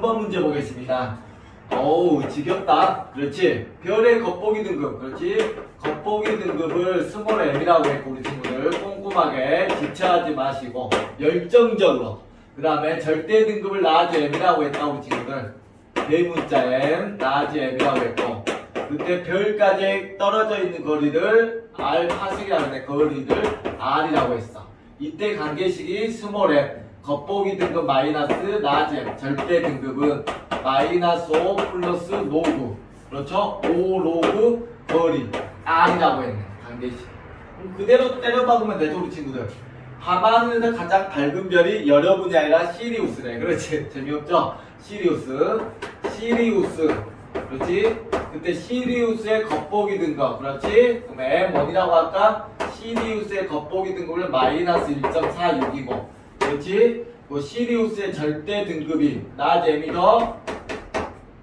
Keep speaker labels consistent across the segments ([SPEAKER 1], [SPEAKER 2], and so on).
[SPEAKER 1] 5번 문제 보겠습니다. 어우, 지겹다. 그렇지. 별의 겉보기 등급. 그렇지. 겉보기 등급을 스몰 m이라고 했고, 우리 친구들. 꼼꼼하게 지체하지 마시고, 열정적으로. 그 다음에 절대 등급을 라지 m이라고 했다, 우리 친구들. 대문자 m, 라지 m이라고 했고, 그때 별까지 떨어져 있는 거리를 r 파승이라고 했는데, 거리를 r이라고 했어. 이때 관계식이 스몰 m. 겉보기 등급 마이너스 m. 절대 등급은 마이너스 5 플러스 로그 그렇죠? 5 로그 거리 R이라고 했네 그럼 그대로 때려 박으면 되죠 우리 친구들 밤하늘에서 가장 밝은 별이 여러분이 아니라 시리우스래 그렇지 재미없죠? 시리우스 시리우스 그렇지? 그때 시리우스의 겉보기 등급 그렇지? 그럼 M1이라고 할까? 시리우스의 겉보기 등급을 마이너스 1.46이고 그렇지? 그 시리우스의 절대 등급이?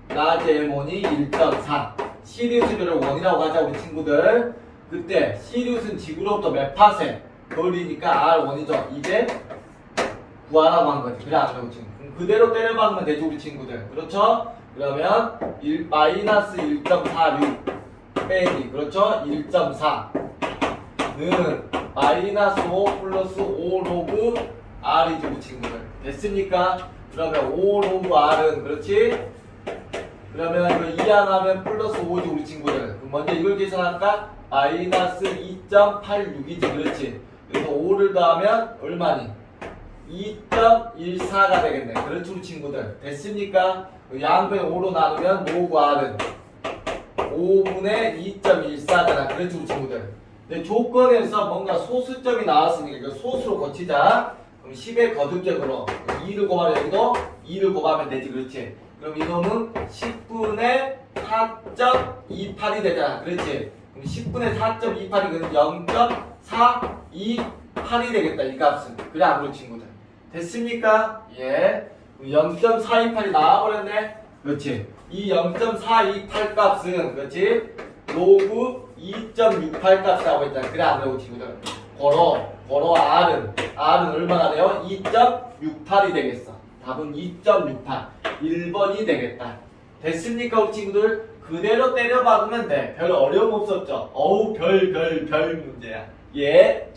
[SPEAKER 1] 라지 M1이 1.4 시리우스별을 1이라고 하자 우리 친구들. 그때 시리우스는 지구로부터 몇 파세 거리니까 R1이죠. 이제 구하라고 한 거지. 그래 안 친구. 그럼 그대로 때려박으면 되죠 우리 친구들. 그렇죠? 그러면 1, 마이너스 1.46 빼기. 그렇죠? 1.4는 마이너스 5 플러스 5 로그 R이죠 우리 친구들 됐습니까? 그러면 5 로그 R은 그렇지? 그러면 이거 2안 하면 플러스 5지 우리 친구들 먼저 이걸 계산할까? 마이너스 2.86이지 그렇지 그래서 5를 더하면 얼마니? 2.14가 되겠네 그렇지 우리 친구들 됐습니까? 양변 5로 나누면 로그 R은 5분의 2.14잖아 그렇지 우리 친구들 근데 조건에서 뭔가 소수점이 나왔으니까 소수로 고치자 그럼 10의 거듭적으로 2를 곱하면 여기도 2를 곱하면 되지 그렇지? 그럼 이놈은 10분의 4.28이 되잖아 그렇지? 그럼 10분의 4.28이 그럼 0.428이 되겠다 이 값은. 그래 안 그렇지 친구들? 됐습니까? 예. 0.428이 나와버렸네. 그렇지? 이 0.428 값은 그렇지? 로그 2.68 값이라고 했잖아. 그래 안 그러고 친구들 걸어 걸어 R은 R은 얼마나 돼요? 2.68이 되겠어. 답은 2.68 1번이 되겠다. 됐습니까 우리 친구들? 그대로 때려 박으면 돼 별 어려움 없었죠? 어우 별 별 별 문제야. 예